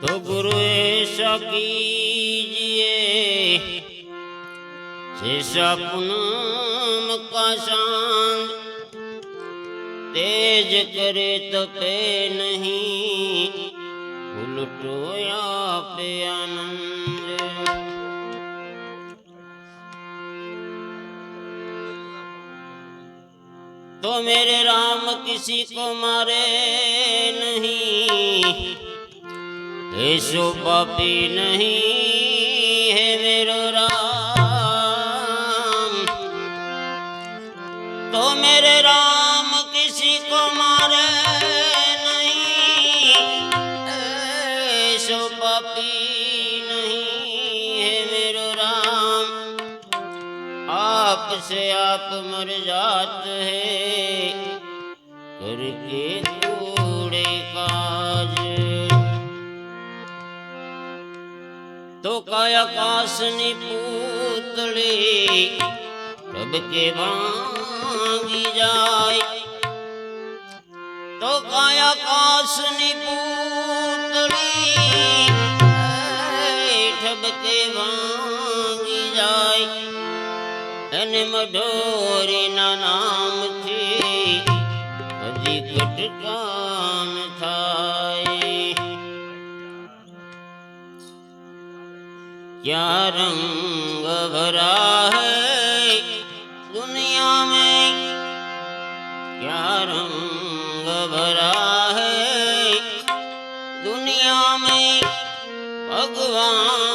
તો ગુરુએ શકીજીએ. જે સપનું કસાંગ તેજ કરે તપે નહીં. ઉલટો આપે આનંદ. તો મેરે રામ કિસી કો મારે નહીં. ऐसो पापी नहीं है मेरो राम। तो मेरे राम किसी को मारे नहीं। ऐसो पापी नहीं है मेरो राम। आप से आप मर जाते हैं। करके તો કાય આકાશની પૂતળી તબકે ભાંગી જાય. તો કાય આકાશની પૂતળી ઠબકે ભાંગી જાય. અને મઢોરીના નામથી क्या रंग भरा है दुनिया में क्या रंग भरा है दुनिया में भगवान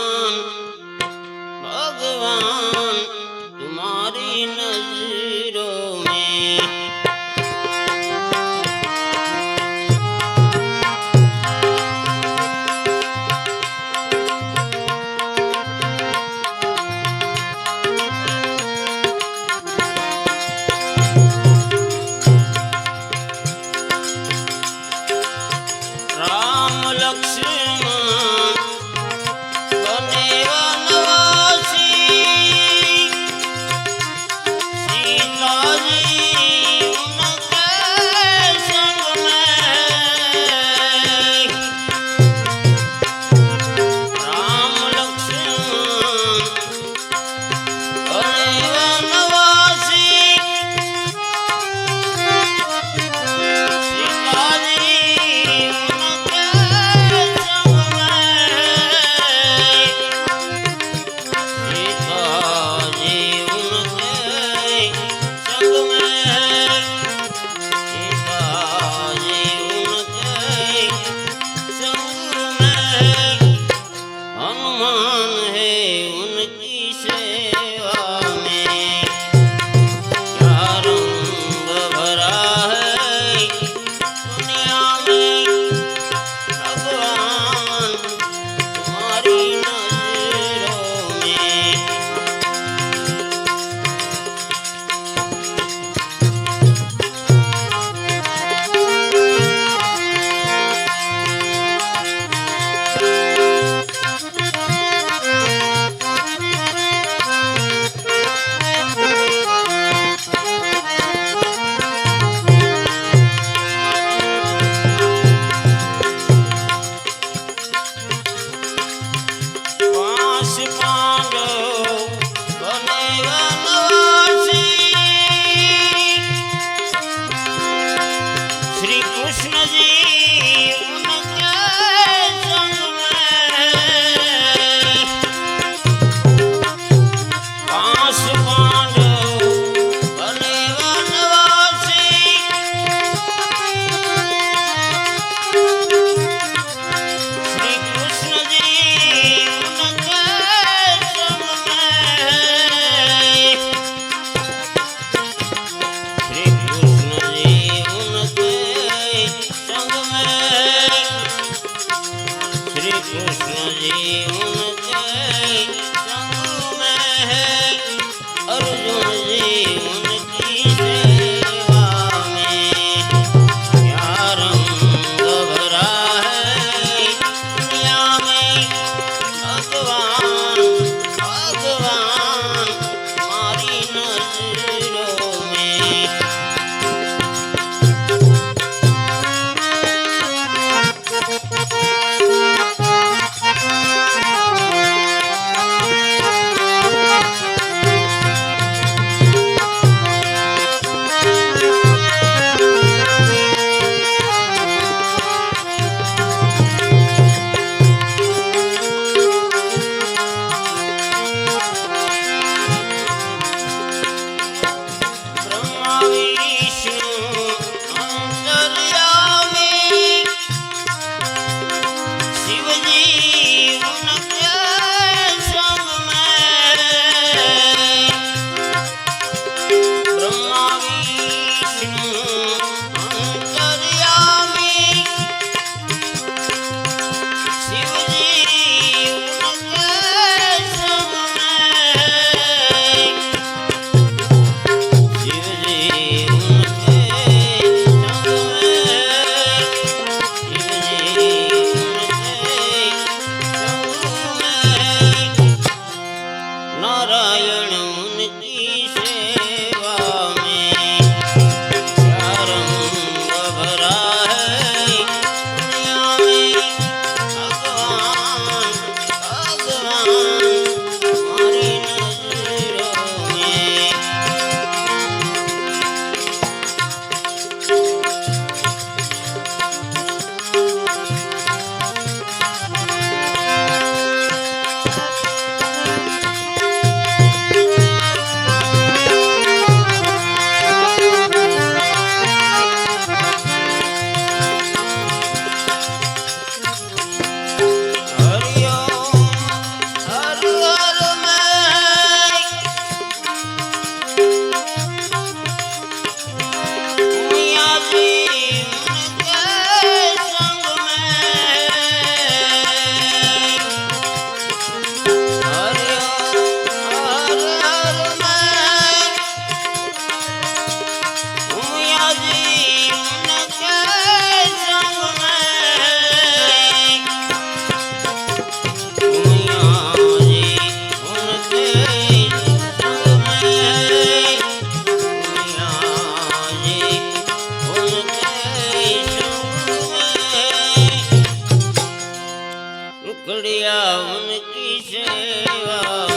કુકડિયા ઉનકી સેવા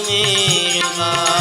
রঙের গা